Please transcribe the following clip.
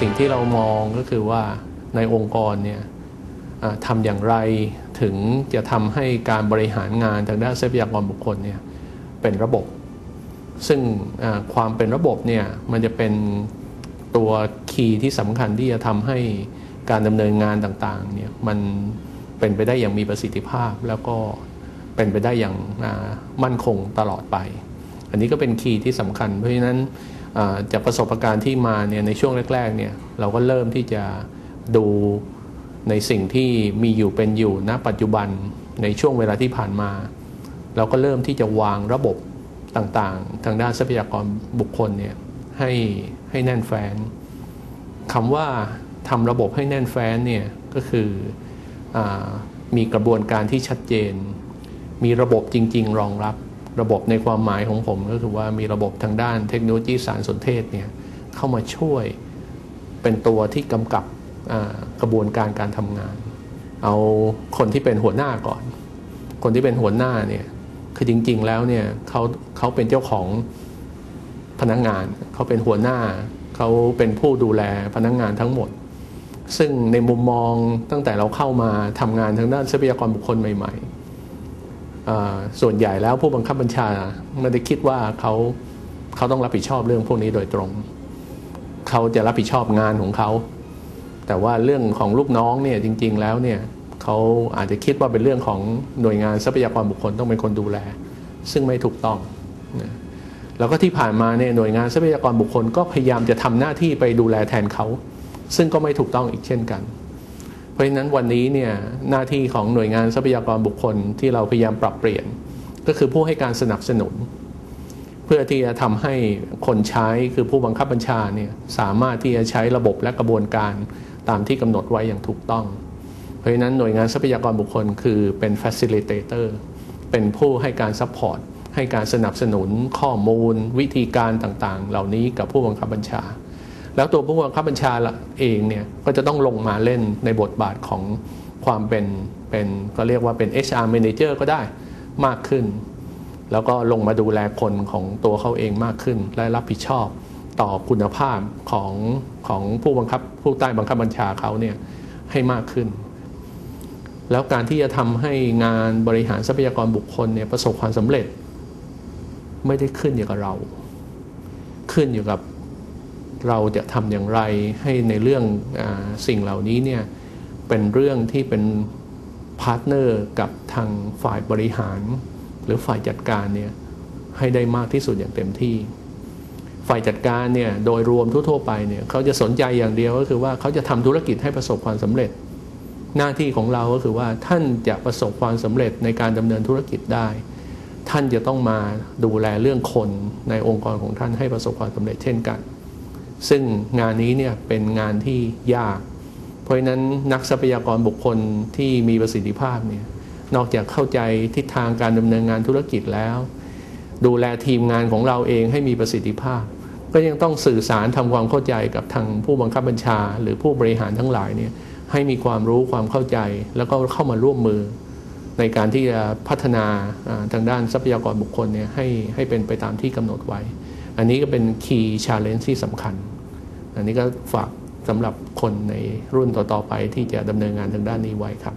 สิ่งที่เรามองก็คือว่าในองค์กรเนี่ยทำอย่างไรถึงจะทำให้การบริหารงานทางด้านทรัพยากรบุคคลเนี่ยเป็นระบบ ซึ่งความเป็นระบบเนี่ยมันจะเป็นตัวคีย์ที่สำคัญที่จะทำให้การดำเนินงานต่างๆเนี่ยมันเป็นไปได้อย่างมีประสิทธิภาพแล้วก็เป็นไปได้อย่างมั่นคงตลอดไป อันนี้ก็เป็นคีย์ที่สำคัญเพราะฉะนั้น จากประสบการณ์ที่มาเนี่ยในช่วงแรกๆเนี่ยเราก็เริ่มที่จะดูในสิ่งที่มีอยู่เป็นอยู่ณปัจจุบันในช่วงเวลาที่ผ่านมา เราก็เริ่มที่จะวางระบบต่างๆ ทางด้านทรัพยากรบุคคลเนี่ยให้ให้แน่นแฟ้นคำว่าทำระบบให้แน่นแฟ้นเนี่ยก็คืออมีกระบวนการที่ชัดเจน มีระบบจริง ๆ รองรับ ระบบในความหมายของผมก็คือว่ามีระบบทางด้านเทคโนโลยีสารสนเทศเนี่ยเข้ามาช่วยเป็นตัวที่กำกับกระบวนการการทำงาน เอาคนที่เป็นหัวหน้าก่อน คนที่เป็นหัวหน้าเนี่ยคือจริง ๆ แล้วเนี่ยเขาเขาเป็นเจ้าของพนักงงานเขาเป็นหัวหน้าเขาเป็นผู้ดูแลพนักงงานทั้งหมด ซึ่งในมุมมองตั้งแต่เราเข้ามาทำงานทางด้านทรัพยากรบุคคลใหม่ ๆ ส่วนใหญ่แล้วผู้บังคับบัญชาไม่ได้คิดว่าเขาเขาต้องรับผิดชอบเรื่องพวกนี้โดยตรง เขาจะรับผิดชอบงานของเขา แต่ว่าเรื่องของลูกน้องเนี่ยจริง ๆ แล้วเนี่ยเขาอาจจะคิดว่าเป็นเรื่องของหน่วยงานทรัพยากรบุคคลต้องเป็นคนดูแล ซึ่งไม่ถูกต้องนะแล้วก็ที่ผ่านมาเนี่ยหน่วยงานทรัพยากรบุคคลก็พยายามจะทำหน้าที่ไปดูแลแทนเขา ซึ่งก็ไม่ถูกต้องอีกเช่นกัน ราะฉะนั้นวันนี้เนี่ยหน้าที่ของหน่วยงานทรัพยากรบุคคลที่เราพยายามปรับเปลี่ยน ก็คือผู้ให้การสนับสนุน เพื่อที่จะทำให้คนใช้คือผู้บังคับบัญชาเนี่ยสามารถที่จะใช้ระบบและกระบวนการตามที่กำหนดไว้อย่างถูกต้อง เพราะฉะนั้นหน่วยงานทรัพยากรบุคคลคือเป็น facilitator เป็นผู้ให้การซัพพอร์ตให้การสนับสนุนข้อมูล วิธีการต่างๆ เหล่านี้กับผู้บังคับบัญชา แล้วตัวผู้บังคับบัญชาเองเนี่ยก็จะต้องลงมาเล่นในบทบาทของความเป็นเป็นก็เรียกว่าเป็น HR manager ก็ได้มากขึ้น แล้วก็ลงมาดูแลคนของตัวเขาเองมากขึ้น และรับผิดชอบต่อคุณภาพของของผู้บังคับผู้ใต้บังคับบัญชาเขาเนี่ยให้มากขึ้น แล้วการที่จะทำให้งานบริหารทรัพยากรบุคคลเนี่ยประสบความสำเร็จ ไม่ได้ขึ้นอยู่กับเรา ขึ้นอยู่กับ เราจะทำอย่างไรให้ในเรื่องอสิ่งเหล่านี้เนี่ยเป็นเรื่องที่เป็นพาร์ทเนอร์กับทางฝ่ายบริหาร หรือฝ่ายจัดการเนี่ยให้ได้มากที่สุดอย่างเต็มที่ ฝ่ายจัดการเนี่ยโดยรวมทั่วๆไปเนี่ยเขาจะสนใจอย่างเดียวก็คือว่าเขาจะทำธุรกิจให้ประสบความสำเร็จ หน้าที่ของเราก็คือว่าท่านจะประสบความสำเร็จในการดำเนินธุรกิจได้ ท่านจะต้องมาดูแลเรื่องคนในองค์กรของท่านให้ประสบความสำเร็จเช่นกัน ซึ่งงานนี้เนี่ยเป็นงานที่ยาก เพราะนั้นนักทรัพยากรบุคคลที่มีประสิทธิภาพเนี่ยนอกจากเข้าใจทิศทางการดำเนินงานธุรกิจแล้ว ดูแลทีมงานของเราเองให้มีประสิทธิภาพ ก็ยังต้องสื่อสารทำความเข้าใจกับทางผู้บังคับบัญชา หรือผู้บริหารทั้งหลายเนี่ยให้มีความรู้ความเข้าใจแล้วก็เข้ามาร่วมมือ ในการที่จะพัฒนาทางด้านทรัพยากรบุคคลเนี่ยให้ให้เป็นไปตามที่กำหนดไว้ อันนี้ก็เป็นคีย์ชาเลนจ์ที่สำคัญ อันนี้ก็ฝากสำหรับคนในรุ่นต่อๆไปที่จะดำเนินงานทางด้านนี้ไว้ครับ